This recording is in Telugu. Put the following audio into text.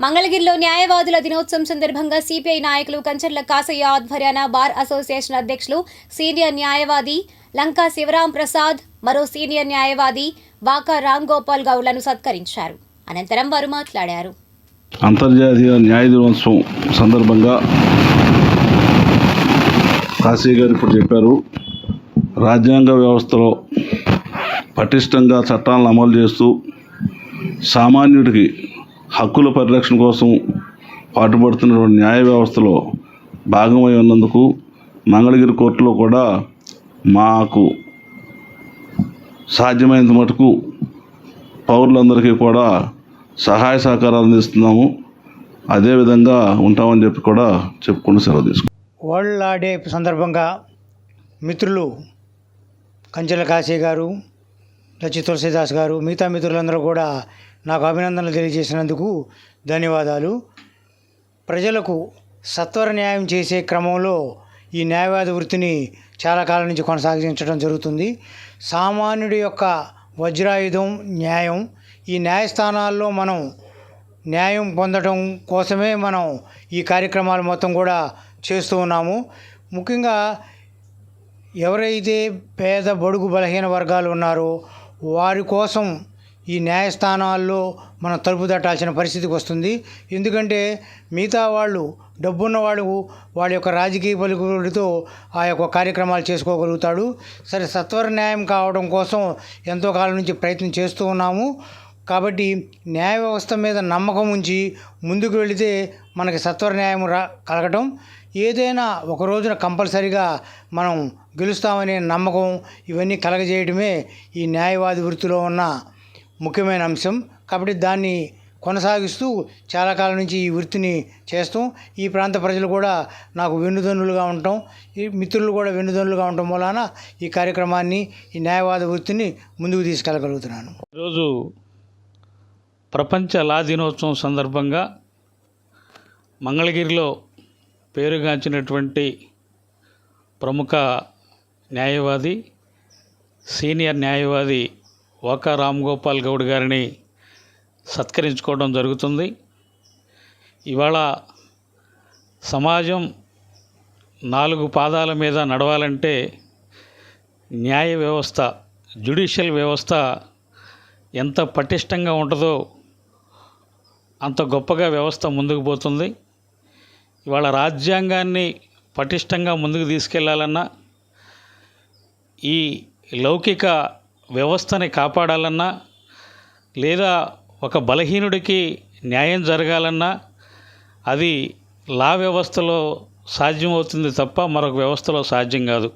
మంగళగిరిలో న్యాయవాదుల దినోత్సవం సందర్భంగా సిపిఐ నాయకులు కంచర్ల కాసయ్య ఆధ్వర్యాన బార్ అసోసియేషన్ అధ్యక్షులు సీనియర్ న్యాయవాది లంకా శివరాం ప్రసాద్ మరో సీనియర్ న్యాయవాది వాకా రామ్ గోపాల్ గౌడ్లను సత్కరించారు. అనంతరం వారు మాట్లాడారు. అంతర్జాతీయ న్యాయ దినోత్సవం సందర్భంగా కాశీ గారు ఇప్పుడు చెప్పారు రాజ్యాంగ వ్యవస్థలో పటిష్టంగా చట్టాలను అమలు చేస్తూ సామాన్యుడికి హక్కుల పరిరక్షణ కోసం పాటుపడుతున్నటువంటి న్యాయ వ్యవస్థలో భాగమై ఉన్నందుకు మంగళగిరి కోర్టులో కూడా మాకు సాధ్యమైనంత మటుకు పౌరులందరికీ కూడా సహాయ సహకారాలు అందిస్తున్నాము. అదేవిధంగా ఉంటామని చెప్పి కూడా చెప్పుకుంటూ సెలవు తీసుకుంటాం వరల్డ్ లా డే సందర్భంగా మిత్రులు కంచెల కాశీ గారు లచ్చి తులసిదాస్ గారు మిగతా మిత్రులందరూ కూడా నాకు అభినందనలు తెలియజేసినందుకు ధన్యవాదాలు. ప్రజలకు సత్వర న్యాయం చేసే క్రమంలో ఈ న్యాయవాద వృత్తిని చాలా కాలం నుంచి కొనసాగించడం జరుగుతుంది. సామాన్యుడి యొక్క వజ్రాయుధం న్యాయం ఈ న్యాయస్థానాల్లో మనం న్యాయం పొందడం కోసమే మనం ఈ కార్యక్రమాలు మొత్తం కూడా చేస్తూ ఉన్నాము. ముఖ్యంగా ఎవరైతే పేద బడుగు బలహీన వర్గాలు ఉన్నారో వారి కోసం ఈ న్యాయస్థానాల్లో మనం తలుపు తట్టాల్సిన పరిస్థితికి వస్తుంది. ఎందుకంటే మిగతా వాళ్ళు డబ్బున్న వాళ్ళు వాళ్ళ యొక్క రాజకీయ పలుకుబడితో ఆ యొక్క కార్యక్రమాలు చేసుకోగలుగుతాడు. సరే సత్వర న్యాయం కావడం కోసం ఎంతో కాలం నుంచి ప్రయత్నం చేస్తూ ఉన్నాము. కాబట్టి న్యాయ వ్యవస్థ మీద నమ్మకం ఉంచి ముందుకు వెళితే మనకి సత్వర న్యాయం రా కలగటం. ఏదైనా ఒక రోజున కంపల్సరిగా మనం గెలుస్తామనే నమ్మకం ఇవన్నీ కలగజేయడమే ఈ న్యాయవాది వృత్తిలో ఉన్న ముఖ్యమైన అంశం. కాబట్టి దాన్ని కొనసాగిస్తూ చాలా కాలం నుంచి ఈ వృత్తిని చేస్తాం ఈ ప్రాంత ప్రజలు కూడా నాకు వెన్నుదన్నులుగా ఉండటం ఈ మిత్రులు కూడా వెన్నుదన్నులుగా ఉండటం వలన ఈ కార్యక్రమాన్ని ఈ న్యాయవాద వృత్తిని ముందుకు తీసుకెళ్ళగలుగుతున్నాను. ఈరోజు ప్రపంచ లా దినోత్సవం సందర్భంగా మంగళగిరిలో పేరుగాంచినటువంటి ప్రముఖ న్యాయవాది సీనియర్ న్యాయవాది ఓకా రామ్ గోపాల్ గౌడ్ గారిని సత్కరించుకోవడం జరుగుతుంది. ఇవాళ సమాజం నాలుగు పాదాల మీద నడవాలంటే న్యాయ వ్యవస్థ జ్యుడిషియల్ వ్యవస్థ ఎంత పటిష్టంగా ఉంటుందో అంత గొప్పగా వ్యవస్థ ముందుకు పోతుంది. ఇవాళ రాజ్యాంగాన్ని పటిష్టంగా ముందుకు తీసుకెళ్ళాలన్నా ఈ లౌకిక వ్యవస్థని కాపాడాలన్నా లేదా ఒక బలహీనుడికి న్యాయం జరగాలన్నా అది లా వ్యవస్థలో సాధ్యమవుతుంది తప్ప మరొక వ్యవస్థలో సాధ్యం కాదు.